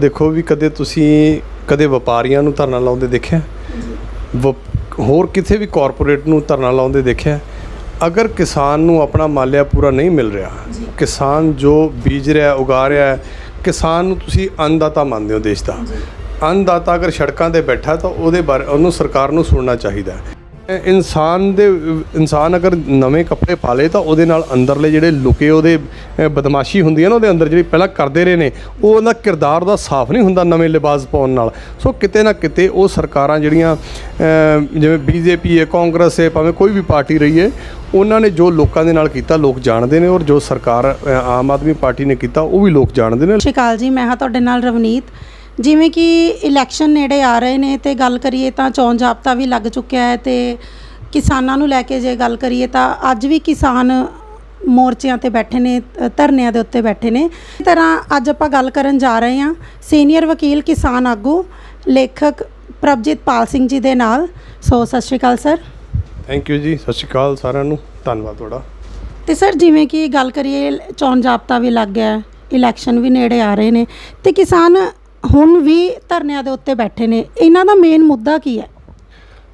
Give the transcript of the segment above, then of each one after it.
ਦੇਖੋ ਵੀ ਕਦੇ ਤੁਸੀਂ ਕਦੇ ਵਪਾਰੀਆਂ ਨੂੰ ਧਰਨਾ ਲਾਉਂਦੇ ਦੇਖਿਆ? ਵਪ- ਹੋਰ ਕਿਤੇ ਵੀ ਕਾਰਪੋਰੇਟ ਨੂੰ ਧਰਨਾ ਲਾਉਂਦੇ ਦੇਖਿਆ? ਅਗਰ ਕਿਸਾਨ ਨੂੰ ਆਪਣਾ ਮਾਲਿਆ ਪੂਰਾ ਨਹੀਂ ਮਿਲ ਰਿਹਾ ਕਿਸਾਨ ਜੋ ਬੀਜ ਰਿਹਾ ਉਗਾ ਰਿਹਾ ਹੈ ਕਿਸਾਨ ਨੂੰ ਤੁਸੀਂ ਅੰਨਦਾਤਾ ਮੰਨਦੇ ਹੋ ਦੇਸ਼ ਦਾ। ਅੰਨਦਾਤਾ ਅਗਰ ਸੜਕਾਂ ਤੇ ਬੈਠਾ ਤਾਂ ਉਹਦੇ ਬਾਰੇ ਉਹਨੂੰ ਸਰਕਾਰ ਨੂੰ ਸੁਣਨਾ ਚਾਹੀਦਾ। ਹੈ ਇਨਸਾਨ ਦੇ ਇਨਸਾਨ ਅਗਰ ਨਵੇਂ ਕੱਪੜੇ ਪਾ ਲੇ ਤਾਂ ਉਹਦੇ ਨਾਲ ਅੰਦਰਲੇ ਜਿਹੜੇ ਲੁਕੇ ਉਹਦੇ ਬਦਮਾਸ਼ੀ ਹੁੰਦੀ ਹੈ ਨਾ ਉਹਦੇ ਅੰਦਰ ਜਿਹੜੀ ਪਹਿਲਾਂ ਕਰਦੇ ਰਹੇ ਨੇ ਉਹ ਉਹਦਾ ਕਿਰਦਾਰ ਦਾ ਸਾਫ਼ ਨਹੀਂ ਹੁੰਦਾ ਨਵੇਂ ਲਿਬਾਸ ਪਾਉਣ ਨਾਲ। ਸੋ ਕਿਤੇ ਨਾ ਕਿਤੇ ਉਹ ਸਰਕਾਰਾਂ ਜਿਹੜੀਆਂ ਅ, ਜਿਵੇਂ ਬੀਜੇਪੀ ਹੈ ਕਾਂਗਰਸ ਹੈ ਭਾਵੇਂ ਕੋਈ ਵੀ ਪਾਰਟੀ ਰਹੀ ਹੈ ਉਹਨਾਂ ਨੇ ਜੋ ਲੋਕਾਂ ਦੇ ਨਾਲ ਕੀਤਾ ਲੋਕ ਜਾਣਦੇ ਨੇ ਔਰ ਜੋ ਸਰਕਾਰ ਆਮ ਆਦਮੀ ਪਾਰਟੀ ਨੇ ਕੀਤਾ ਉਹ ਵੀ ਲੋਕ ਜਾਣਦੇ ਨੇ। ਸਤਿ ਸ਼੍ਰੀ ਅਕਾਲ ਜੀ ਮੈਂ ਹਾਂ ਤੁਹਾਡੇ ਨਾਲ ਰਵਨੀਤ। ਜਿਵੇਂ ਕਿ ਇਲੈਕਸ਼ਨ ਨੇੜੇ ਆ ਰਹੇ ਨੇ ਤੇ ਗੱਲ ਕਰੀਏ ਤਾਂ ਚੋਣ ਜਾਬਤਾ ਵੀ ਲੱਗ ਚੁੱਕਿਆ ਹੈ ਤੇ ਕਿਸਾਨਾਂ ਨੂੰ ਲੈ ਕੇ ਜੇ ਗੱਲ ਕਰੀਏ ਤਾਂ ਅੱਜ ਵੀ ਕਿਸਾਨ ਮੋਰਚਿਆਂ ਤੇ ਬੈਠੇ ਨੇ ਧਰਨਿਆਂ ਦੇ ਉੱਤੇ ਬੈਠੇ ਨੇ। ਇਸ ਤਰ੍ਹਾਂ ਅੱਜ ਆਪਾਂ ਗੱਲ ਕਰਨ ਜਾ ਰਹੇ ਹਾਂ ਸੀਨੀਅਰ ਵਕੀਲ ਕਿਸਾਨ ਆਗੂ ਲੇਖਕ ਪ੍ਰਭਜੀਤ ਪਾਲ ਸਿੰਘ ਜੀ ਦੇ ਨਾਲ। ਸੋ ਸਤਿ ਸ਼੍ਰੀ ਅਕਾਲ ਸਰ। ਥੈਂਕ ਯੂ ਜੀ ਸਤਿ ਸ਼੍ਰੀ ਅਕਾਲ ਸਾਰਿਆਂ ਨੂੰ ਧੰਨਵਾਦ ਤੁਹਾਡਾ। ਤੇ ਸਰ ਜਿਵੇਂ ਕਿ ਗੱਲ ਕਰੀਏ ਚੋਣ ਜਾਬਤਾ ਵੀ ਲੱਗ ਗਿਆ ਹੈ, ਇਲੈਕਸ਼ਨ ਵੀ ਨੇੜੇ ਆ ਰਹੇ ਨੇ। ਤੇ ਕਿਸਾਨ ਹੁਣ ਵੀ ਧਰਨਿਆਂ ਦੇ ਉੱਤੇ ਬੈਠੇ ਨੇ। ਇਹਨਾਂ ਦਾ ਮੇਨ ਮੁੱਦਾ ਕੀ ਹੈ?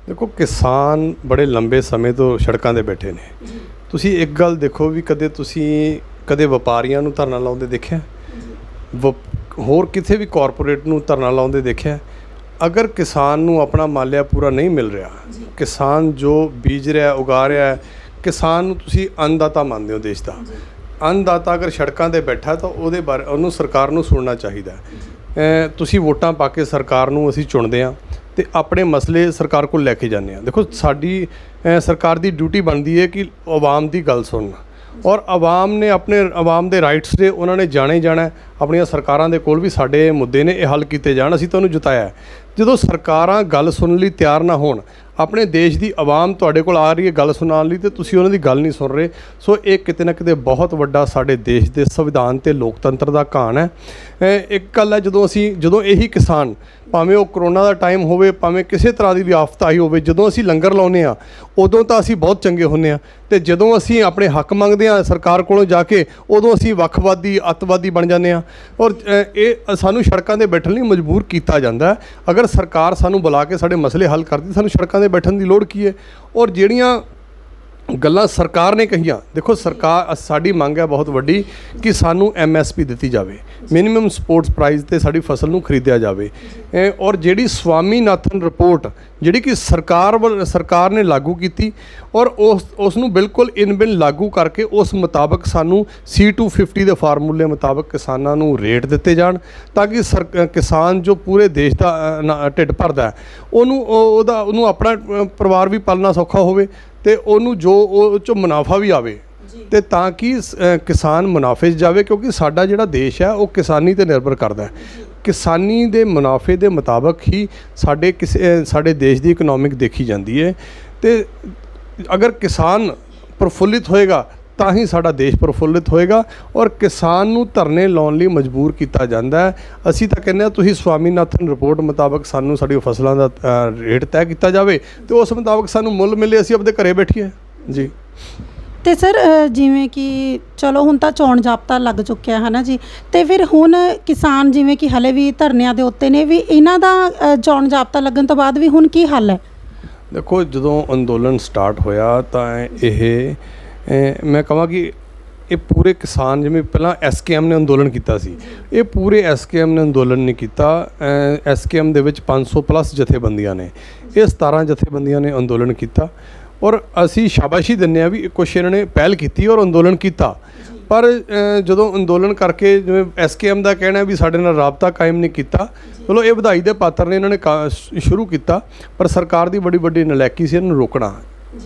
ਦੇਖੋ ਕਿਸਾਨ ਬੜੇ ਲੰਬੇ ਸਮੇਂ ਤੋਂ ਸੜਕਾਂ ਤੇ ਬੈਠੇ ਨੇ। ਤੁਸੀਂ ਇੱਕ ਗੱਲ ਦੇਖੋ ਵੀ ਕਦੇ ਤੁਸੀਂ ਕਦੇ ਵਪਾਰੀਆਂ ਨੂੰ ਧਰਨਾ ਲਾਉਂਦੇ ਦੇਖਿਆ? ਹੋਰ ਕਿਤੇ ਵੀ ਕਾਰਪੋਰੇਟ ਨੂੰ ਧਰਨਾ ਲਾਉਂਦੇ ਦੇਖਿਆ? ਅਗਰ ਕਿਸਾਨ ਨੂੰ ਆਪਣਾ ਮਾਲਿਆ ਪੂਰਾ ਨਹੀਂ ਮਿਲ ਰਿਹਾ ਕਿਸਾਨ ਜੋ ਬੀਜ ਰਿਹਾ ਉਗਾ ਰਿਹਾ ਹੈ ਕਿਸਾਨ ਨੂੰ ਤੁਸੀਂ ਅੰਨਦਾਤਾ ਮੰਨਦੇ ਹੋ ਦੇਸ਼ ਦਾ। ਅੰਨਦਾਤਾ ਅਗਰ ਸੜਕਾਂ ਤੇ ਬੈਠਾ ਤਾਂ ਉਹਦੇ ਬਾਰੇ ਉਹਨੂੰ ਸਰਕਾਰ ਨੂੰ ਸੁਣਨਾ ਚਾਹੀਦਾ ਤੁਸੀਂ ਵੋਟਾਂ ਪਾ ਕੇ ਸਰਕਾਰ ਨੂੰ ਅਸੀਂ ਚੁਣਦੇ ਹਾਂ ਤੇ ਆਪਣੇ ਮਸਲੇ ਸਰਕਾਰ ਕੋਲ ਲੈ ਕੇ ਜਾਂਦੇ ਹਾਂ। ਦੇਖੋ, ਸਾਡੀ ਸਰਕਾਰ ਦੀ ਡਿਊਟੀ ਬਣਦੀ ਹੈ ਕਿ ਆਵਾਮ ਦੀ ਗੱਲ ਸੁਣਨਾ। ਔਰ ਆਵਾਮ ਨੇ ਆਪਣੇ, ਆਵਾਮ ਦੇ ਰਾਈਟਸ ਦੇ ਉਹਨਾਂ ਨੇ ਜਾਣੇ ਜਾਣਾ ਆਪਣੀਆਂ ਸਰਕਾਰਾਂ ਦੇ ਕੋਲ ਵੀ ਸਾਡੇ ਮੁੱਦੇ ਨੇ, ਇਹ ਹੱਲ ਕੀਤੇ ਜਾਣ। ਅਸੀਂ ਤੁਹਾਨੂੰ ਜਿਤਾਇਆ ਹੈ। ਜਦੋਂ ਸਰਕਾਰਾਂ ਗੱਲ ਸੁਣਨ ਲਈ ਤਿਆਰ ਨਾ ਹੋਣ ਆਪਣੇ ਦੇਸ਼ ਦੀ ਆਵਾਮ ਤੁਹਾਡੇ ਕੋਲ ਆ ਰਹੀ ਹੈ ਗੱਲ ਸੁਣਾਉਣ ਲਈ ਤੇ ਤੁਸੀਂ ਉਹਨਾਂ ਦੀ ਗੱਲ ਨਹੀਂ ਸੁਣ ਰਹੇ। ਸੋ ਇਹ ਕਿਤੇ ਨਾ ਕਿਤੇ ਬਹੁਤ ਵੱਡਾ ਸਾਡੇ ਦੇਸ਼ ਦੇ ਸੰਵਿਧਾਨ ਤੇ ਲੋਕਤੰਤਰ ਦਾ ਘਾਣ ਹੈ। ਇੱਕ ਗੱਲ ਹੈ ਜਦੋਂ ਅਸੀਂ ਜਦੋਂ ਇਹੀ ਕਿਸਾਨ ਭਾਵੇਂ ਉਹ ਕਰੋਨਾ ਦਾ ਟਾਈਮ ਹੋਵੇ, ਭਾਵੇਂ ਕਿਸੇ ਤਰ੍ਹਾਂ ਦੀ ਵੀ ਆਫਤ ਆਈ ਹੋਵੇ, ਜਦੋਂ ਅਸੀਂ ਲੰਗਰ ਲਾਉਨੇ ਆ ਉਦੋਂ ਤਾਂ ਅਸੀਂ ਬਹੁਤ ਚੰਗੇ ਹੁੰਨੇ ਆ ਤੇ ਜਦੋਂ ਅਸੀਂ ਆਪਣੇ ਹੱਕ ਮੰਗਦੇ ਆ ਸਰਕਾਰ ਕੋਲੋਂ ਜਾ ਕੇ, ਉਦੋਂ ਅਸੀਂ ਵੱਖਵਾਦੀ, ਅੱਤਵਾਦੀ ਬਣ ਜਾਂਦੇ ਆ ਔਰ ਇਹ ਸਾਨੂੰ ਸੜਕਾਂ ਤੇ ਬੈਠਣ ਲਈ ਮਜਬੂਰ ਕੀਤਾ ਜਾਂਦਾ ਅਗਰ ਸਰਕਾਰ ਸਾਨੂੰ ਬੁਲਾ ਕੇ ਸਾਡੇ ਮਸਲੇ ਹੱਲ ਕਰਦੀ, ਸਾਨੂੰ ਸੜਕਾਂ ਤੇ ਬੈਠਣ ਦੀ ਲੋੜ ਕੀ ਹੈ? ਔਰ ਜਿਹੜੀਆਂ ਗੱਲਾਂ ਸਰਕਾਰ ਨੇ ਕਹੀਆਂ। ਦੇਖੋ, ਸਰਕਾਰ ਸਾਡੀ ਮੰਗ ਹੈ ਬਹੁਤ ਵੱਡੀ ਕਿ ਸਾਨੂੰ ਐਮਐਸਪੀ ਦਿੱਤੀ ਜਾਵੇ। ਮਿਨੀਮਮ ਸਪੋਰਟਸ ਪ੍ਰਾਈਸ ਤੇ ਸਾਡੀ ਫਸਲ ਨੂੰ ਖਰੀਦਿਆ ਜਾਵੇ। ਔਰ ਜਿਹੜੀ ਸਵਾਮੀਨਾਥਨ ਰਿਪੋਰਟ ਜਿਹੜੀ ਕਿ ਸਰਕਾਰ ਵੱਲ- ਸਰਕਾਰ ਨੇ ਲਾਗੂ ਕੀਤੀ, ਔਰ ਉਸ ਉਸ ਨੂੰ ਬਿਲਕੁਲ ਇਨ ਬਿਨ ਲਾਗੂ ਕਰਕੇ ਉਸ ਮੁਤਾਬਕ ਸਾਨੂੰ C250 ਦੇ ਫਾਰਮੂਲੇ ਮੁਤਾਬਕ ਕਿਸਾਨਾਂ ਨੂੰ ਰੇਟ ਦਿੱਤੇ ਜਾਣ, ਤਾਂ ਕਿ ਸਰ- ਕਿਸਾਨ ਜੋ ਪੂਰੇ ਦੇਸ਼ ਦਾ ਢਿੱਡ ਭਰਦਾ ਉਹਨੂੰ, ਉਹ- ਉਹਦਾ, ਉਹਨੂੰ ਆਪਣਾ ਪਰਿਵਾਰ ਵੀ ਪਾਲਣਾ ਸੌਖਾ ਹੋਵੇ। ਤੇ ਉਹਨੂੰ ਜੋ ਉਹ ਚੋਂ ਮੁਨਾਫਾ ਵੀ ਆਵੇ ਤੇ ਤਾਂ ਕਿ ਕਿਸਾਨ ਮੁਨਾਫੇ 'ਚ ਜਾਵੇ ਕਿਉਂਕਿ ਸਾਡਾ ਜਿਹੜਾ ਦੇਸ਼ ਹੈ ਉਹ ਕਿਸਾਨੀ ਤੇ ਨਿਰਭਰ ਕਰਦਾ ਹੈ। ਕਿਸਾਨੀ ਦੇ ਮੁਨਾਫੇ ਦੇ ਮੁਤਾਬਕ ਹੀ ਸਾਡੇ ਕਿਸੇ ਸਾਡੇ ਦੇਸ਼ ਦੀ ਇਕਨੋਮਿਕ ਦੇਖੀ ਜਾਂਦੀ ਹੈ। ਤੇ ਅਗਰ ਕਿਸਾਨ ਪ੍ਰਫੁੱਲਿਤ ਹੋਏਗਾ ਤਾਂ ਹੀ ਸਾਡਾ ਦੇਸ਼ ਪ੍ਰਫੁੱਲਿਤ ਹੋਏਗਾ ਔਰ ਕਿਸਾਨ ਨੂੰ ਧਰਨੇ ਲਾਉਣ ਲਈ ਮਜਬੂਰ ਕੀਤਾ ਜਾਂਦਾ ਹੈ। ਅਸੀਂ ਤਾਂ ਕਹਿੰਦੇ ਹਾਂ ਤੁਸੀਂ ਸਵਾਮੀਨਾਥਨ ਰਿਪੋਰਟ ਮੁਤਾਬਕ ਸਾਨੂੰ ਸਾਡੀ ਫਸਲਾਂ ਦਾ ਰੇਟ ਤੈਅ ਕੀਤਾ ਜਾਵੇ ਤੇ ਉਸ ਮੁਤਾਬਕ ਸਾਨੂੰ ਮੁੱਲ ਮਿਲੇ ਅਸੀਂ ਆਪਣੇ ਘਰੇ ਬੈਠੀਏ। ਜੀ। ਤੇ ਸਰ ਜਿਵੇਂ ਕਿ ਚਲੋ ਹੁਣ ਤਾਂ ਚੋਣ ਜਾਬਤਾ ਲੱਗ ਚੁੱਕਿਆ ਹੈ ਨਾ ਜੀ? ਤੇ ਫਿਰ ਹੁਣ ਕਿਸਾਨ ਜਿਵੇਂ ਕਿ ਹਲੇ ਵੀ ਧਰਨਿਆਂ ਦੇ ਉੱਤੇ ਨੇ ਵੀ ਇਹਨਾਂ ਦਾ ਚੋਣ ਜਾਬਤਾ ਲੱਗਣ ਤੋਂ ਬਾਅਦ ਵੀ ਹੁਣ ਕੀ ਹੱਲ ਹੈ? ਦੇਖੋ ਜਦੋਂ ਅੰਦੋਲਨ ਸਟਾਰਟ ਹੋਇਆ ਤਾਂ ਇਹ ਮੈਂ ਕਹਾਂ ਕਿ ਇਹ ਪੂਰੇ ਕਿਸਾਨ ਜਿਵੇਂ ਪਹਿਲਾਂ ਐਸਕੇਐਮ ਨੇ ਅੰਦੋਲਨ ਕੀਤਾ ਸੀ, ਇਹ ਪੂਰੇ ਐਸਕੇਐਮ ਨੇ ਅੰਦੋਲਨ ਨਹੀਂ ਕੀਤਾ। ਐਸਕੇਐਮ ਦੇ ਵਿੱਚ 500 ਪਲੱਸ ਜਥੇਬੰਦੀਆਂ ਨੇ, ਇਹ 17 ਜਥੇਬੰਦੀਆਂ ਨੇ ਅੰਦੋਲਨ ਕੀਤਾ। ਔਰ ਅਸੀਂ ਸ਼ਾਬਾਸ਼ੀ ਦਿੰਦੇ ਆ ਵੀ ਕੁਛ ਇਹਨਾਂ ਨੇ ਪਹਿਲ ਕੀਤੀ ਔਰ ਅੰਦੋਲਨ ਕੀਤਾ। ਪਰ ਜਦੋਂ ਅੰਦੋਲਨ ਕਰਕੇ ਜਿਵੇਂ ਐਸਕੇਐਮ ਦਾ ਕਹਿਣਾ ਵੀ ਸਾਡੇ ਨਾਲ ਰਾਬਤਾ ਕਾਇਮ ਨਹੀਂ ਕੀਤਾ, ਚਲੋ ਇਹ ਵਧਾਈ ਦੇ ਪਾਤਰ ਨੇ ਇਹਨਾਂ ਨੇ ਕਾ- ਸ਼ੁਰੂ ਕੀਤਾ, ਪਰ ਸਰਕਾਰ ਦੀ ਬੜੀ ਵੱਡੀ ਨਲਾਇਕੀ ਸੀ ਇਹਨੂੰ ਰੋਕਣਾ।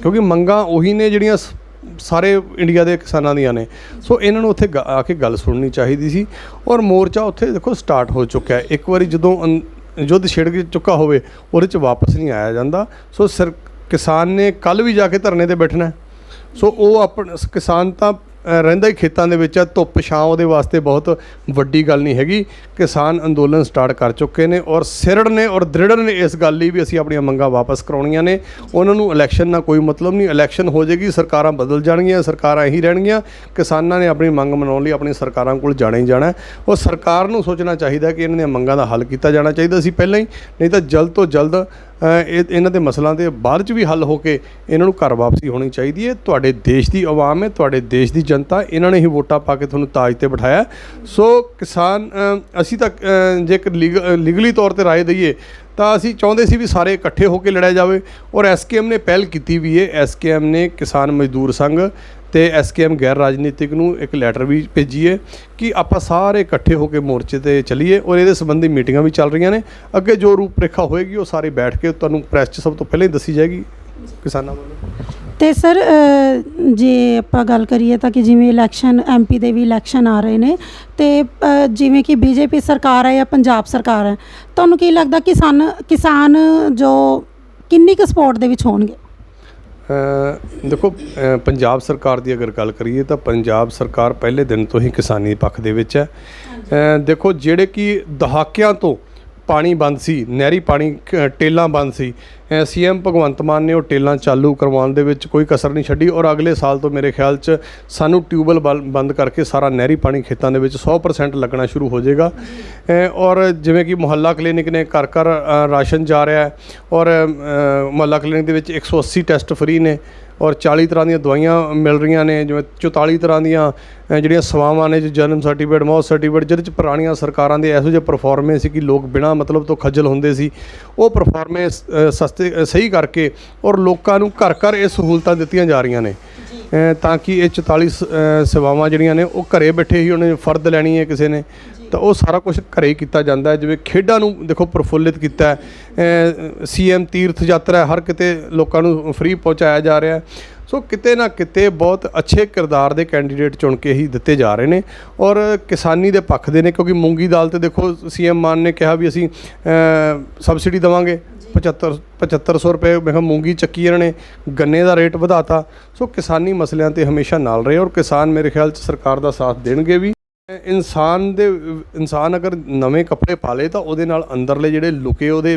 ਕਿਉਂਕਿ ਮੰਗਾਂ ਉਹੀ ਨੇ ਜਿਹੜੀਆਂ ਸ- ਸਾਰੇ ਇੰਡੀਆ ਦੇ ਕਿਸਾਨਾਂ ਦੀਆਂ ਨੇ। ਸੋ ਇਹਨਾਂ ਨੂੰ ਉੱਥੇ ਗ- ਆ ਕੇ ਗੱਲ ਸੁਣਨੀ ਚਾਹੀਦੀ ਸੀ। ਔਰ ਮੋਰਚਾ ਉੱਥੇ ਦੇਖੋ ਸਟਾਰਟ ਹੋ ਚੁੱਕਿਆ ਹੈ। ਇੱਕ ਵਾਰੀ ਜਦੋਂ ਅੰ- ਯੁੱਧ ਛਿੜ ਕੇ ਚੁੱਕਾ ਹੋਵੇ, ਉਹਦੇ 'ਚ ਵਾਪਸ ਨਹੀਂ ਆਇਆ ਜਾਂਦਾ। ਸੋ ਸਰ, ਕਿਸਾਨ ਨੇ ਕੱਲ ਵੀ ਜਾ ਕੇ ਧਰਨੇ ਤੇ ਬੈਠਣਾ ਹੈ। ਸੋ ਉਹ ਆਪਣ, ਕਿਸਾਨ ਤਾਂ ਰਹਿੰਦਾ ਹੀ ਖੇਤਾਂ ਦੇ ਵਿੱਚ ਹੈ ਧੁੱਪ ਛਾਂ ਉਹਦੇ ਵਾਸਤੇ ਬਹੁਤ ਵੱਡੀ ਗੱਲ ਨਹੀਂ ਹੈਗੀ। ਕਿਸਾਨ ਅੰਦੋਲਨ ਸਟਾਰਟ ਕਰ ਚੁੱਕੇ ਨੇ ਔਰ ਸਿਰੜ ਨੇ ਔਰ ਦ੍ਰਿੜ ਨੇ ਇਸ ਗੱਲ ਲਈ ਵੀ ਅਸੀਂ ਆਪਣੀਆਂ ਮੰਗਾਂ ਵਾਪਸ ਕਰਾਉਣੀਆਂ ਨੇ। ਉਹਨਾਂ ਨੂੰ ਇਲੈਕਸ਼ਨ ਨਾਲ ਕੋਈ ਮਤਲਬ ਨਹੀਂ ਇਲੈਕਸ਼ਨ ਹੋ ਜਾਏਗੀ, ਸਰਕਾਰਾਂ ਬਦਲ ਜਾਣਗੀਆਂ, ਸਰਕਾਰਾਂ ਹੀ ਰਹਿਣਗੀਆਂ। ਕਿਸਾਨਾਂ ਨੇ ਆਪਣੀ ਮੰਗ ਮਨਾਉਣ ਲਈ ਆਪਣੀ ਸਰਕਾਰਾਂ ਕੋਲ ਜਾਣਾ ਹੀ ਜਾਣਾ। ਹੈ। ਉਹ ਸਰਕਾਰ ਨੂੰ ਸੋਚਣਾ ਚਾਹੀਦਾ ਕਿ ਇਹਨਾਂ ਦੀਆਂ ਮੰਗਾਂ ਦਾ ਹੱਲ ਕੀਤਾ ਜਾਣਾ ਚਾਹੀਦਾ ਸੀ ਪਹਿਲਾਂ ਹੀ, ਨਹੀਂ ਤਾਂ ਜਲਦ ਤੋਂ ਜਲਦ ਇਹ ਇਹਨਾਂ ਦੇ ਮਸਲਿਆਂ ਦੇ ਬਾਅਦ ਚ ਵੀ ਹੱਲ ਹੋ ਕੇ ਇਹਨਾਂ ਨੂੰ ਘਰ ਵਾਪਸੀ ਹੋਣੀ ਚਾਹੀਦੀ ਹੈ। ਤੁਹਾਡੇ ਦੇਸ਼ ਦੀ ਆਵਾਮ ਹੈ ਤੁਹਾਡੇ ਦੇਸ਼ ਦੀ ਜਨਤਾ ਇਹਨਾਂ ਨੇ ਹੀ ਵੋਟਾਂ ਪਾ ਕੇ ਤੁਹਾਨੂੰ ਤਾਜ ਤੇ ਬਿਠਾਇਆ। ਸੋ ਕਿਸਾਨ ਅਸੀਂ ਤਾਂ ਅ, ਜੇਕਰ ਲੀਗਲੀ ਤੌਰ ਤੇ ਰਾਏ ਦਈਏ ਤਾਂ ਅਸੀਂ ਚਾਹੁੰਦੇ ਸੀ ਵੀ ਸਾਰੇ ਇਕੱਠੇ ਹੋ ਕੇ ਲੜਿਆ ਜਾਵੇ ਔਰ ਐਸਕੇਐਮ ਨੇ ਪਹਿਲ ਕੀਤੀ ਵੀ ਹੈ ਐਸਕੇਐਮ ਨੇ ਕਿਸਾਨ ਮਜ਼ਦੂਰ ਸੰਘ ਤੇ ਐਸਕੇਐਮ ਗੈਰ ਰਾਜਨੀਤਿਕ ਨੂੰ ਇੱਕ ਲੈਟਰ ਵੀ ਭੇਜੀ ਹੈ ਕਿ ਆਪਾਂ ਸਾਰੇ ਇਕੱਠੇ ਹੋ ਕੇ ਮੋਰਚੇ ਤੇ ਚੱਲੀਏ ਔਰ ਇਹਦੇ ਸੰਬੰਧੀ ਮੀਟਿੰਗਾਂ ਵੀ ਚੱਲ ਰਹੀਆਂ ਨੇ। ਅੱਗੇ ਜੋ ਰੂਪਰੇਖਾ ਹੋਏਗੀ ਉਹ ਸਾਰੇ ਬੈਠ ਕੇ ਤੁਹਾਨੂੰ ਪ੍ਰੈਸ 'ਚ ਸਭ ਤੋਂ ਪਹਿਲਾਂ ਹੀ ਦੱਸੀ ਜਾਏਗੀ ਕਿਸਾਨਾਂ ਵੱਲੋਂ। ਤੇ ਸਰ ਜੇ ਆਪਾਂ ਗੱਲ ਕਰੀਏ ਤਾਂ ਕਿ ਜਿਵੇਂ ਇਲੈਕਸ਼ਨ ਐਮਪੀ ਦੇ ਵੀ ਇਲੈਕਸ਼ਨ ਆ ਰਹੇ ਨੇ ਤੇ ਅ, ਜਿਵੇਂ ਕਿ ਬੀਜੇਪੀ ਸਰਕਾਰ ਹੈ ਜਾਂ ਪੰਜਾਬ ਸਰਕਾਰ ਹੈ ਤੁਹਾਨੂੰ ਕੀ ਲੱਗਦਾ ਕਿਸਾਨ ਕਿਸਾਨ ਜੋ ਕਿੰਨੀ ਕੁ ਸਪੋਰਟ ਦੇ ਵਿੱਚ ਹੋਣਗੇ? ਅ, ਦੇਖੋ ਅ, ਪੰਜਾਬ ਸਰਕਾਰ ਦੀ ਅਗਰ ਗੱਲ ਕਰੀਏ ਤਾਂ ਪੰਜਾਬ ਸਰਕਾਰ ਪਹਿਲੇ ਦਿਨ ਤੋਂ ਹੀ ਕਿਸਾਨੀ ਪੱਖ ਦੇ ਵਿੱਚ ਹੈ। ਅ, ਦੇਖੋ ਜਿਹੜੇ ਕਿ ਦਹਾਕਿਆਂ ਤੋਂ ਪਾਣੀ ਬੰਦ ਸੀ, ਨਹਿਰੀ ਪਾਣੀ ਟੇਲਾਂ ਬੰਦ ਸੀ। ਸੀਐਮ ਭਗਵੰਤ ਮਾਨ ਨੇ ਉਹ ਟੇਲਾਂ ਚਾਲੂ ਕਰਵਾਉਣ ਦੇ ਵਿੱਚ ਕੋਈ ਕਸਰ ਨਹੀਂ ਛੱਡੀ ਔਰ ਅਗਲੇ ਸਾਲ ਤੋਂ ਮੇਰੇ ਖਿਆਲ 'ਚ ਸਾਨੂੰ ਟਿਊਬਲ ਬੰਦ ਕਰਕੇ ਸਾਰਾ ਨਹਿਰੀ ਪਾਣੀ ਖੇਤਾਂ ਦੇ ਵਿੱਚ 100% ਲੱਗਣਾ ਸ਼ੁਰੂ ਹੋ ਜਾਏਗਾ। ਔਰ ਜਿਵੇਂ ਕਿ ਮੁਹੱਲਾ ਕਲੀਨਿਕ ਨੇ ਘਰ ਘਰ ਰਾਸ਼ਨ ਜਾ ਰਿਹਾ ਹੈ ਔਰ ਮੁਹੱਲਾ ਕਲੀਨਿਕ ਦੇ ਵਿੱਚ 180 ਟੈਸਟ ਫ੍ਰੀ ਨੇ। ਔਰ 40 ਤਰ੍ਹਾਂ ਦੀਆਂ ਦਵਾਈਆਂ ਮਿਲ ਰਹੀਆਂ ਨੇ ਜਿਵੇਂ 44 ਤਰ੍ਹਾਂ ਦੀਆਂ ਜਿਹੜੀਆਂ ਸੇਵਾਵਾਂ ਨੇ ਜਨਮ ਸਰਟੀਫਿਕੇਟ ਮੌਤ ਸਰਟੀਫਿਕੇਟ ਜਿਹਦੇ ਚ ਪੁਰਾਣੀਆਂ ਸਰਕਾਰਾਂ ਦੇ ਇਹੋ ਜਿਹੇ ਪਰਫਾਰਮੈਂਸ ਸੀ ਕਿ ਲੋਕ ਬਿਨਾਂ ਮਤਲਬ ਤੋਂ ਖੱਜਲ ਹੁੰਦੇ ਸੀ। ਉਹ ਪਰਫਾਰਮੈਂਸ ਸਸਤੇ ਸਹੀ ਕਰਕੇ ਔਰ ਲੋਕਾਂ ਨੂੰ ਘਰ ਘਰ ਇਹ ਸਹੂਲਤਾਂ ਦਿੱਤੀਆਂ ਜਾ ਰਹੀਆਂ ਨੇ। ਤਾਂ ਕਿ ਇਹ 44 ਸ- ਅ, ਸੇਵਾਵਾਂ ਜਿਹੜੀਆਂ ਨੇ ਉਹ ਘਰੇ ਬੈਠੇ ਹੀ ਉਹਨੇ ਫਰਦ ਲੈਣੀ ਹੈ ਕਿਸੇ ਨੇ। ਤਾਂ ਉਹ ਸਾਰਾ ਕੁਝ ਘਰੇ ਹੀ ਕੀਤਾ ਜਾਂਦਾ ਹੈ। ਜਿਵੇਂ ਖੇਡਾਂ ਨੂੰ ਦੇਖੋ ਪ੍ਰਫੁੱਲਿਤ ਕੀਤਾ ਹੈ। ਸੀਐਮ ਤੀਰਥ ਯਾਤਰਾ ਹਰ ਕਿਤੇ ਲੋਕਾਂ ਨੂੰ ਫ੍ਰੀ ਪਹੁੰਚਾਇਆ ਜਾ ਰਿਹਾ ਹੈ। ਸੋ ਕਿਤੇ ਨਾ ਕਿਤੇ ਬਹੁਤ ਅੱਛੇ ਕਿਰਦਾਰ ਦੇ ਕੈਂਡੀਡੇਟ ਚੁਣ ਕੇ ਹੀ ਦਿੱਤੇ ਜਾ ਰਹੇ ਨੇ ਔਰ ਕਿਸਾਨੀ ਦੇ ਪੱਖ ਦੇ ਨੇ ਕਿਉਂਕਿ ਮੂੰਗੀ ਦਾਲ ਤੇ ਦੇਖੋ ਸੀਐਮ ਮਾਨ ਨੇ ਕਿਹਾ ਵੀ ਅਸੀਂ ਸਬਸਿਡੀ ਦੇਵਾਂਗੇ। 75 7500 ਰੁਪਏ ਮੈਂ ਕਿਹਾ ਮੂੰਗੀ ਚੱਕੀ ਇਹਨਾਂ ਨੇ ਗੰਨੇ ਦਾ ਰੇਟ ਵਧਾਤਾ। ਸੋ ਕਿਸਾਨੀ ਮਸਲਿਆਂ ਤੇ ਹਮੇਸ਼ਾ ਨਾਲ ਰਹੇ ਔਰ ਕਿਸਾਨ ਮੇਰੇ ਖਿਆਲ 'ਚ ਸਰਕਾਰ ਦਾ ਸਾਥ ਦੇਣਗੇ ਵੀ। ਇਨਸਾਨ ਦੇ ਇਨਸਾਨ ਅਗਰ ਨਵੇਂ ਕੱਪੜੇ ਪਾ ਲੇ ਤਾਂ ਉਹਦੇ ਨਾਲ ਅੰਦਰਲੇ ਜਿਹੜੇ ਲੁਕੇ ਉਹਦੇ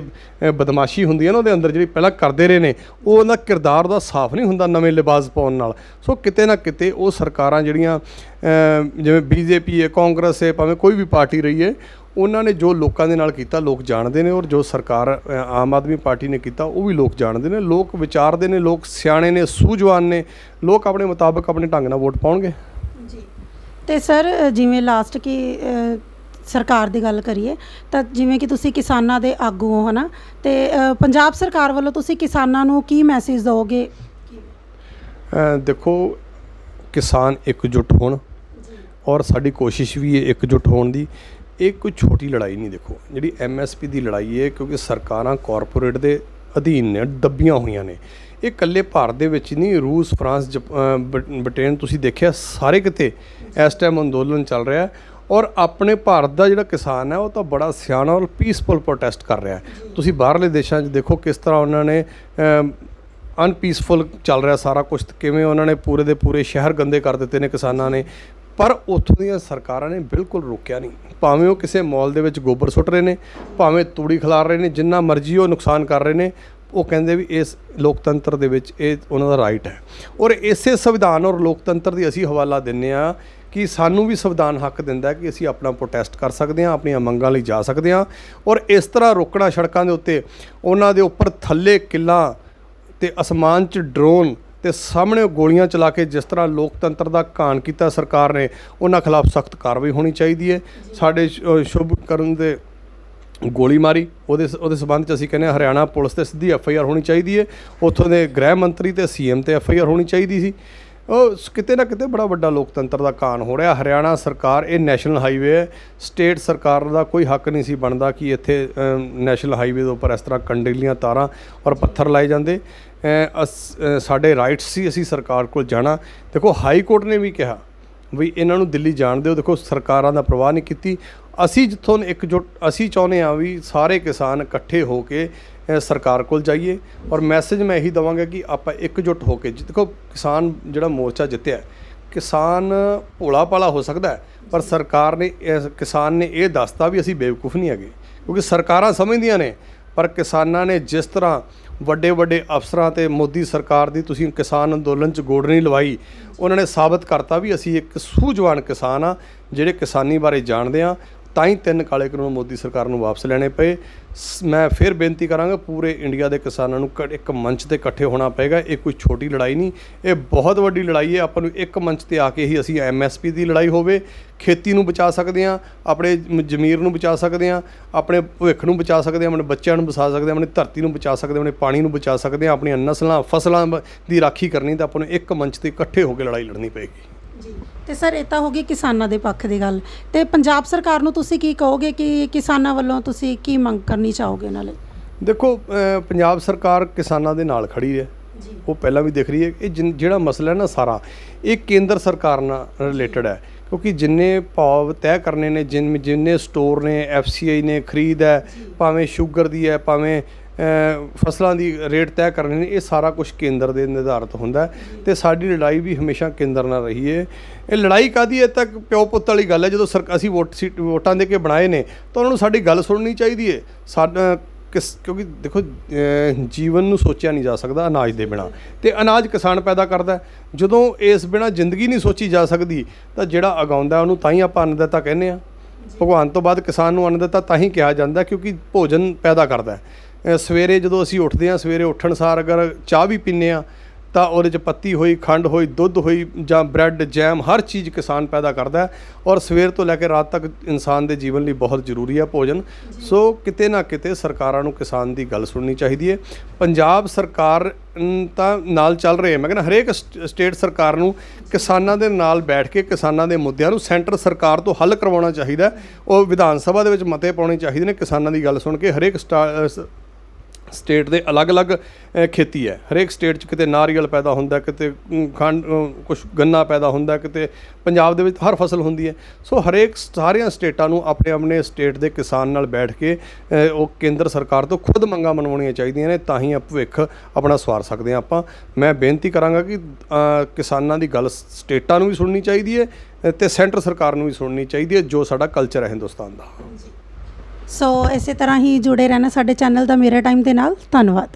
ਬਦਮਾਸ਼ੀ ਹੁੰਦੀ ਹੈ ਨਾ ਉਹਦੇ ਅੰਦਰ ਜਿਹੜੀ ਪਹਿਲਾਂ ਕਰਦੇ ਰਹੇ ਨੇ ਉਹ ਉਹਦਾ ਕਿਰਦਾਰ ਦਾ ਸਾਫ਼ ਨਹੀਂ ਹੁੰਦਾ ਨਵੇਂ ਲਿਬਾਸ ਪਾਉਣ ਨਾਲ। ਸੋ ਕਿਤੇ ਨਾ ਕਿਤੇ ਉਹ ਸਰਕਾਰਾਂ ਜਿਹੜੀਆਂ ਅ, ਜਿਵੇਂ ਬੀਜੇਪੀ ਹੈ ਕਾਂਗਰਸ ਹੈ ਭਾਵੇਂ ਕੋਈ ਵੀ ਪਾਰਟੀ ਰਹੀ ਹੈ ਉਹਨਾਂ ਨੇ ਜੋ ਲੋਕਾਂ ਦੇ ਨਾਲ ਕੀਤਾ ਲੋਕ ਜਾਣਦੇ ਨੇ ਔਰ ਜੋ ਸਰਕਾਰ ਆਮ ਆਦਮੀ ਪਾਰਟੀ ਨੇ ਕੀਤਾ ਉਹ ਵੀ ਲੋਕ ਜਾਣਦੇ ਨੇ। ਲੋਕ ਵਿਚਾਰਦੇ ਨੇ ਲੋਕ ਸਿਆਣੇ ਨੇ ਸੂਝਵਾਨ ਨੇ। ਲੋਕ ਆਪਣੇ ਮੁਤਾਬਕ ਆਪਣੇ ਢੰਗ ਨਾਲ ਵੋਟ ਪਾਉਣਗੇ। ਤੇ ਸਰ ਜਿਵੇਂ ਲਾਸਟ ਕੀ ਸਰਕਾਰ ਦੀ ਗੱਲ ਕਰੀਏ ਤਾਂ ਜਿਵੇਂ ਕਿ ਤੁਸੀਂ ਕਿਸਾਨਾਂ ਦੇ ਆਗੂ ਹੋ ਹਨਾ? ਤੇ ਅ, ਪੰਜਾਬ ਸਰਕਾਰ ਵੱਲੋਂ ਤੁਸੀਂ ਕਿਸਾਨਾਂ ਨੂੰ ਕੀ ਮੈਸੇਜ ਦਿਓਗੇ ਅ, ਦੇਖੋ ਕਿਸਾਨ ਇਕਜੁੱਟ ਹੋਣ ਔਰ ਸਾਡੀ ਕੋਸ਼ਿਸ਼ ਵੀ ਹੈ ਇਕਜੁੱਟ ਹੋਣ ਦੀ। ਇਹ ਕੋਈ ਛੋਟੀ ਲੜਾਈ ਨਹੀਂ ਦੇਖੋ। ਜਿਹੜੀ ਐਮਐਸਪੀ ਦੀ ਲੜਾਈ ਹੈ ਕਿਉਂਕਿ ਸਰਕਾਰਾਂ ਕਾਰਪੋਰੇਟ ਦੇ ਅਧੀਨ ਨੇ ਦੱਬੀਆਂ ਹੋਈਆਂ ਨੇ। ਇਹ ਇਕੱਲੇ ਭਾਰਤ ਦੇ ਵਿੱਚ ਨਹੀਂ ਰੂਸ ਫਰਾਂਸ ਜਪ- ਅ, ਬ੍ਰਿਟੇਨ ਤੁਸੀਂ ਦੇਖਿਆ ਸਾਰੇ ਕਿਤੇ ਇਸ ਟਾਈਮ ਅੰਦੋਲਨ ਚੱਲ ਰਿਹਾ ਔਰ ਆਪਣੇ ਭਾਰਤ ਦਾ ਜਿਹੜਾ ਕਿਸਾਨ ਹੈ ਉਹ ਤਾਂ ਬੜਾ ਸਿਆਣਾ ਔਰ ਪੀਸਫੁਲ ਪ੍ਰੋਟੈਸਟ ਕਰ ਰਿਹਾ ਤੁਸੀਂ ਬਾਹਰਲੇ ਦੇਸ਼ਾਂ 'ਚ ਦੇਖੋ ਕਿਸ ਤਰ੍ਹਾਂ ਉਹਨਾਂ ਨੇ ਅ, ਅਨਪੀਸਫੁਲ ਚੱਲ ਰਿਹਾ ਸਾਰਾ ਕੁਝ ਕਿਵੇਂ ਉਹਨਾਂ ਨੇ ਪੂਰੇ ਦੇ ਪੂਰੇ ਸ਼ਹਿਰ ਗੰਦੇ ਕਰ ਦਿੱਤੇ ਨੇ ਕਿਸਾਨਾਂ ਨੇ। ਪਰ ਉੱਥੋਂ ਦੀਆਂ ਸਰਕਾਰਾਂ ਨੇ ਬਿਲਕੁਲ ਰੋਕਿਆ ਨਹੀਂ। ਭਾਵੇਂ ਉਹ ਕਿਸੇ ਮਾਲ ਦੇ ਵਿੱਚ ਗੋਬਰ ਸੁੱਟ ਰਹੇ ਨੇ ਭਾਵੇਂ ਤੂੜੀ ਖਿਲਾਰ ਰਹੇ ਨੇ ਜਿੰਨਾ ਮਰਜ਼ੀ ਉਹ ਨੁਕਸਾਨ ਕਰ ਰਹੇ ਨੇ ਉਹ ਕਹਿੰਦੇ ਵੀ ਇਸ ਲੋਕਤੰਤਰ ਦੇ ਵਿੱਚ ਇਹ ਉਹਨਾਂ ਦਾ ਰਾਈਟ ਹੈ। ਔਰ ਇਸੇ ਸੰਵਿਧਾਨ ਔਰ ਲੋਕਤੰਤਰ ਦੀ ਅਸੀਂ ਹਵਾਲਾ ਦਿੰਨੇ ਆ ਕਿ ਸਾਨੂੰ ਵੀ ਸੰਵਿਧਾਨ ਹੱਕ ਦਿੰਦਾ ਕਿ ਅਸੀਂ ਆਪਣਾ ਪ੍ਰੋਟੈਸਟ ਕਰ ਸਕਦੇ ਹਾਂ, ਆਪਣੀਆਂ ਮੰਗਾਂ ਲਈ ਜਾ ਸਕਦੇ ਹਾਂ। ਔਰ ਇਸ ਤਰ੍ਹਾਂ ਰੋਕਣਾ ਸੜਕਾਂ ਦੇ ਉੱਤੇ, ਉਹਨਾਂ ਦੇ ਉੱਪਰ ਥੱਲੇ ਕਿੱਲਾ ਤੇ ਅਸਮਾਨ 'ਚ ਡਰੋਨ ਤੇ ਸਾਹਮਣੇ ਗੋਲੀਆਂ ਚਲਾ ਕੇ ਜਿਸ ਤਰ੍ਹਾਂ ਲੋਕਤੰਤਰ ਦਾ ਘਾਣ ਕੀਤਾ ਸਰਕਾਰ ਨੇ, ਉਹਨਾਂ ਖਿਲਾਫ ਸਖਤ ਕਾਰਵਾਈ ਹੋਣੀ ਚਾਹੀਦੀ ਹੈ। ਸਾਡੇ ਸ਼- ਸ਼ੁਭ ਕਰਨ ਦੇ ਗੋਲੀ ਮਾਰੀ। ਉਹਦੇ ਉਹਦੇ ਸਬੰਧ ਚ ਅਸੀਂ ਕਹਿੰਦੇ ਹਾਂ ਹਰਿਆਣਾ ਪੁਲਿਸ ਤੇ ਸਿੱਧੀ ਐਫ ਆਈ ਆਰ ਹੋਣੀ ਚਾਹੀਦੀ ਹੈ ਉੱਥੋਂ ਦੇ ਗ੍ਰਹਿ ਮੰਤਰੀ ਤੇ ਸੀਐਮ ਤੇ ਐਫ ਆਈ ਆਰ ਹੋਣੀ ਚਾਹੀਦੀ ਸੀ। ਉਹ ਕਿਤੇ ਨਾ ਕਿਤੇ ਬੜਾ ਵੱਡਾ ਲੋਕਤੰਤਰ ਦਾ ਕਾਨ ਹੋ ਰਿਹਾ। ਹਰਿਆਣਾ ਸਰਕਾਰ ਇਹ ਨੈਸ਼ਨਲ ਹਾਈਵੇ ਹੈ। ਸਟੇਟ ਸਰਕਾਰ ਦਾ ਕੋਈ ਹੱਕ ਨਹੀਂ ਸੀ ਬਣਦਾ ਕਿ ਇੱਥੇ ਨੈਸ਼ਨਲ ਹਾਈਵੇ ਦੇ ਉੱਪਰ ਇਸ ਤਰ੍ਹਾਂ ਕੰਡੀਲੀਆਂ ਤਾਰਾਂ ਔਰ ਪੱਥਰ ਲਾਏ ਜਾਂਦੇ। ਅਸ- ਸਾਡੇ ਰਾਈਟਸ ਸੀ, ਅਸੀਂ ਸਰਕਾਰ ਕੋਲ ਜਾਣਾ। ਦੇਖੋ ਹਾਈ ਕੋਰਟ ਨੇ ਵੀ ਕਿਹਾ ਵੀ ਇਹਨਾਂ ਨੂੰ ਦਿੱਲੀ ਜਾਣ ਦਿਓ। ਦੇਖੋ, ਸਰਕਾਰਾਂ ਦਾ ਪ੍ਰਵਾਹ ਨਹੀਂ ਕੀਤੀ। ਅਸੀਂ ਜਿੱਥੋਂ ਇੱਕਜੁੱਟ, ਅਸੀਂ ਚਾਹੁੰਦੇ ਹਾਂ ਵੀ ਸਾਰੇ ਕਿਸਾਨ ਇਕੱਠੇ ਹੋ ਕੇ ਸਰਕਾਰ ਕੋਲ ਜਾਈਏ। ਔਰ ਮੈਸੇਜ ਮੈਂ ਇਹੀ ਦਵਾਂਗਾ ਕਿ ਆਪਾਂ ਇੱਕਜੁੱਟ ਹੋ ਕੇ, ਦੇਖੋ, ਕਿਸਾਨ ਜਿਹੜਾ ਮੋਰਚਾ ਜਿੱਤਿਆ, ਕਿਸਾਨ ਭੋਲਾ ਭਾਲਾ ਹੋ ਸਕਦਾ ਹੈ, ਪਰ ਸਰਕਾਰ ਨੇ ਕਿਸਾਨ ਨੇ ਇਹ ਦੱਸਤਾ ਵੀ ਅਸੀਂ ਬੇਵਕੂਫ ਨਹੀਂ ਹੈਗੇ। ਕਿਉਂਕਿ ਸਰਕਾਰਾਂ ਸਮਝਦੀਆਂ ਨੇ, ਪਰ ਕਿਸਾਨਾਂ ਨੇ ਜਿਸ ਤਰ੍ਹਾਂ ਵੱਡੇ ਵੱਡੇ ਅਫਸਰਾਂ ਤੇ ਮੋਦੀ ਸਰਕਾਰ ਦੀ ਤੁਸੀਂ ਕਿਸਾਨ ਅੰਦੋਲਨ 'ਚ ਗੋੜ ਨਹੀਂ ਲਵਾਈ, ਉਹਨਾਂ ਨੇ ਸਾਬਤ ਕਰਤਾ ਵੀ ਅਸੀਂ ਇੱਕ ਸੂਝਵਾਨ ਕਿਸਾਨ ਆ, ਜਿਹੜੇ ਕਿਸਾਨੀ ਬਾਰੇ ਜਾਣਦੇ ਆ। ਤਾਂ ਹੀ ਤਿੰਨ ਕਾਲੇ ਕਾਨੂੰਨ ਮੋਦੀ ਸਰਕਾਰ ਨੂੰ ਵਾਪਸ ਲੈਣੇ ਪਏ। ਸ- ਮੈਂ ਫਿਰ ਬੇਨਤੀ ਕਰਾਂਗਾ, ਪੂਰੇ ਇੰਡੀਆ ਦੇ ਕਿਸਾਨਾਂ ਨੂੰ ਕ- ਇੱਕ ਮੰਚ ਤੇ ਇਕੱਠੇ ਹੋਣਾ ਪਏਗਾ। ਇਹ ਕੋਈ ਛੋਟੀ ਲੜਾਈ ਨਹੀਂ, ਇਹ ਬਹੁਤ ਵੱਡੀ ਲੜਾਈ ਹੈ। ਆਪਾਂ ਨੂੰ ਇੱਕ ਮੰਚ ਤੇ ਆ ਕੇ ਹੀ ਅਸੀਂ ਐਮਐਸਪੀ ਦੀ ਲੜਾਈ ਹੋਵੇ। ਖੇਤੀ ਨੂੰ ਬਚਾ ਸਕਦੇ ਹਾਂ, ਆਪਣੇ ਜ਼ਮੀਰ ਨੂੰ ਬਚਾ ਸਕਦੇ ਹਾਂ, ਆਪਣੇ ਭਵਿੱਖ ਨੂੰ ਬਚਾ ਸਕਦੇ ਹਾਂ, ਆਪਣੇ ਬੱਚਿਆਂ ਨੂੰ ਬਚਾ ਸਕਦੇ ਹਾਂ, ਆਪਣੀ ਧਰਤੀ ਨੂੰ ਬਚਾ ਸਕਦੇ ਹਾਂ, ਆਪਣੇ ਪਾਣੀ ਨੂੰ ਬਚਾ ਸਕਦੇ ਹਾਂ, ਆਪਣੀਆਂ ਨਸਲਾਂ, ਫਸਲਾਂ ਬ- ਦੀ ਰਾਖੀ ਕਰਨੀ ਤਾਂ ਆਪਾਂ ਨੂੰ ਇੱਕ ਮੰਚ ਤੇ ਇਕੱਠੇ ਹੋ ਕੇ ਲੜਾਈ ਲੜਨੀ ਪਏਗੀ। ਜੀ। ਤੇ ਸਰ ਇਹ ਤਾਂ ਹੋ ਗਈ ਕਿਸਾਨਾਂ ਦੇ ਪੱਖ ਦੀ ਗੱਲ। ਤੇ ਪੰਜਾਬ ਸਰਕਾਰ ਨੂੰ ਤੁਸੀਂ ਕੀ ਕਹੋਗੇ ਕਿ ਕਿਸਾਨਾਂ ਵੱਲੋਂ ਤੁਸੀਂ ਕੀ ਮੰਗ ਕਰਨੀ ਚਾਹੋਗੇ ਨਾਲੇ? ਦੇਖੋ ਅ, ਪੰਜਾਬ ਸਰਕਾਰ ਕਿਸਾਨਾਂ ਦੇ ਨਾਲ ਖੜੀ ਹੈ। ਉਹ ਪਹਿਲਾਂ ਵੀ ਦਿਖ ਰਹੀ ਹੈ ਇਹ ਜਿਨ- ਜਿਹੜਾ ਮਸਲਾ ਹੈ ਨਾ ਸਾਰਾ ਇਹ ਕੇਂਦਰ ਸਰਕਾਰ ਨਾਲ ਰਿਲੇਟਡ ਹੈ। ਕਿਉਂਕਿ ਜਿੰਨੇ ਭਾਵ ਤੈਅ ਕਰਨੇ ਨੇ ਜਿਨ ਜਿੰਨੇ ਸਟੋਰ ਨੇ ਐਫਸੀਆਈ ਨੇ ਖਰੀਦ ਹੈ ਭਾਵੇਂ ਸ਼ੂਗਰ ਦੀ ਹੈ ਭਾਵੇਂ ਫਸਲਾਂ ਦੀ ਰੇਟ ਤੈਅ ਕਰਨੇ ਨੇ ਇਹ ਸਾਰਾ ਕੁਝ ਕੇਂਦਰ ਦੇ ਨਿਰਧਾਰਤ ਹੁੰਦਾ ਹੈ ਤੇ ਸਾਡੀ ਲੜਾਈ ਵੀ ਹਮੇਸ਼ਾ ਕੇਂਦਰ ਨਾਲ ਰਹੀ ਹੈ। ਇਹ ਲੜਾਈ ਕਾਦੀ ਹੈ? ਤੱਕ ਪਿਓ ਪੁੱਤ ਵਾਲੀ ਗੱਲ ਹੈ, ਜਦੋਂ ਸਰ ਅਸੀਂ ਵੋਟ ਸੀਟ ਵੋਟਾਂ ਦੇ ਕੇ ਬਣਾਏ ਨੇ, ਤਾਂ ਉਹਨਾਂ ਨੂੰ ਸਾਡੀ ਗੱਲ ਸੁਣਨੀ ਚਾਹੀਦੀ ਹੈ। ਸਾਡਾ, ਕਿਸ, ਕਿਉਂਕਿ ਦੇਖੋ ਜੀਵਨ ਨੂੰ ਸੋਚਿਆ ਨਹੀਂ ਜਾ ਸਕਦਾ ਅਨਾਜ ਦੇ ਬਿਨਾ। ਤੇ ਅਨਾਜ ਕਿਸਾਨ ਪੈਦਾ ਕਰਦਾ ਜਦੋਂ ਇਸ ਬਿਨਾ ਜ਼ਿੰਦਗੀ ਨਹੀਂ ਸੋਚੀ ਜਾ ਸਕਦੀ, ਤਾਂ ਜਿਹੜਾ ਉਗਾਉਂਦਾ ਉਹਨੂੰ ਤਾਂ ਹੀ ਆਪਾਂ ਅੰਨਦਾਤਾ ਕਹਿੰਦੇ ਆ ਭਗਵਾਨ ਤੋਂ ਬਾਅਦ ਕਿਸਾਨ ਨੂੰ ਅੰਨਦਾਤਾ ਤਾਂ ਹੀ ਕਿਹਾ ਜਾਂਦਾ ਕਿਉਂਕਿ ਭੋਜਨ ਪੈਦਾ ਕਰਦਾ ਹੈ। ਸਵੇਰੇ ਜਦੋਂ ਅਸੀਂ ਉੱਠਦੇ ਹਾਂ ਸਵੇਰੇ ਉੱਠਣ ਸਾਰ ਅਗਰ ਚਾਹ ਵੀ ਪੀਂਦੇ ਆ ਤਾਂ ਉਹਦੇ 'ਚ ਪੱਤੀ ਹੋਈ ਖੰਡ ਹੋਈ ਦੁੱਧ ਹੋਈ ਜਾਂ ਬ੍ਰੈਡ ਜੈਮ ਹਰ ਚੀਜ਼ ਕਿਸਾਨ ਪੈਦਾ ਕਰਦਾ ਹੈ ਔਰ ਸਵੇਰ ਤੋਂ ਲੈ ਕੇ ਰਾਤ ਤੱਕ ਇਨਸਾਨ ਦੇ ਜੀਵਨ ਲਈ ਬਹੁਤ ਜ਼ਰੂਰੀ ਹੈ ਭੋਜਨ। ਸੋ ਕਿਤੇ ਨਾ ਕਿਤੇ ਸਰਕਾਰਾਂ ਨੂੰ ਕਿਸਾਨ ਦੀ ਗੱਲ ਸੁਣਨੀ ਚਾਹੀਦੀ ਹੈ। ਪੰਜਾਬ ਸਰਕਾਰ ਤਾਂ ਨਾਲ ਚੱਲ ਰਹੀ ਹੈ। ਮੈਂ ਕਹਿੰਦਾ ਹਰੇਕ ਸਟ- ਸਟੇਟ ਸਰਕਾਰ ਨੂੰ ਕਿਸਾਨਾਂ ਦੇ ਨਾਲ ਬੈਠ ਕੇ ਕਿਸਾਨਾਂ ਦੇ ਮੁੱਦਿਆਂ ਨੂੰ ਸੈਂਟਰ ਸਰਕਾਰ ਤੋਂ ਹੱਲ ਕਰਵਾਉਣਾ ਚਾਹੀਦਾ। ਉਹ ਵਿਧਾਨ ਸਭਾ ਦੇ ਵਿੱਚ ਮਤੇ ਪਾਉਣੇ ਚਾਹੀਦੇ ਨੇ ਕਿਸਾਨਾਂ ਦੀ ਗੱਲ ਸੁਣ ਕੇ। ਹਰੇਕ ਸਟੇਟ ਦੇ ਅਲੱਗ-ਅਲੱਗ ਖੇਤੀ ਹੈ। ਹਰੇਕ ਸਟੇਟ 'ਚ ਕਿਤੇ ਨਾਰੀਅਲ ਪੈਦਾ ਹੁੰਦਾ ਕਿਤੇ ਖੰਡ ਕੁਝ ਗੰਨਾ ਪੈਦਾ ਹੁੰਦਾ ਕਿਤੇ ਪੰਜਾਬ ਦੇ ਵਿੱਚ ਹਰ ਫਸਲ ਹੁੰਦੀ ਹੈ। ਸੋ ਹਰੇਕ ਸਾਰੀਆਂ ਸਟੇਟਾਂ ਨੂੰ ਆਪਣੇ ਆਪਣੇ ਸਟੇਟ ਦੇ ਕਿਸਾਨ ਨਾਲ ਬੈਠ ਕੇ ਉਹ ਕੇਂਦਰ ਸਰਕਾਰ ਤੋਂ ਖੁਦ ਮੰਗਾਂ ਮਨਵਾਉਣੀਆਂ ਚਾਹੀਦੀਆਂ ਨੇ ਤਾਂ ਹੀ ਭਵਿੱਖ ਆਪਣਾ ਸਵਾਰ ਸਕਦੇ ਹਾਂ ਆਪਾਂ। ਮੈਂ ਬੇਨਤੀ ਕਰਾਂਗਾ ਕਿ ਕਿਸਾਨਾਂ ਦੀ ਗੱਲ ਸਟੇਟਾਂ ਨੂੰ ਵੀ ਸੁਣਨੀ ਚਾਹੀਦੀ ਹੈ ਅ, ਤੇ ਸੈਂਟਰ ਸਰਕਾਰ ਨੂੰ ਵੀ ਸੁਣਨੀ ਚਾਹੀਦੀ ਹੈ ਜੋ ਸਾਡਾ ਕਲਚਰ ਹੈ ਹਿੰਦੁਸਤਾਨ ਦਾ। ਸੋ ਇਸੇ ਤਰ੍ਹਾਂ ਹੀ ਜੁੜੇ ਰਹਿਣਾ ਸਾਡੇ ਚੈਨਲ ਦਾ ਮੇਰੇ ਟਾਈਮ ਦੇ ਨਾਲ। ਧੰਨਵਾਦ।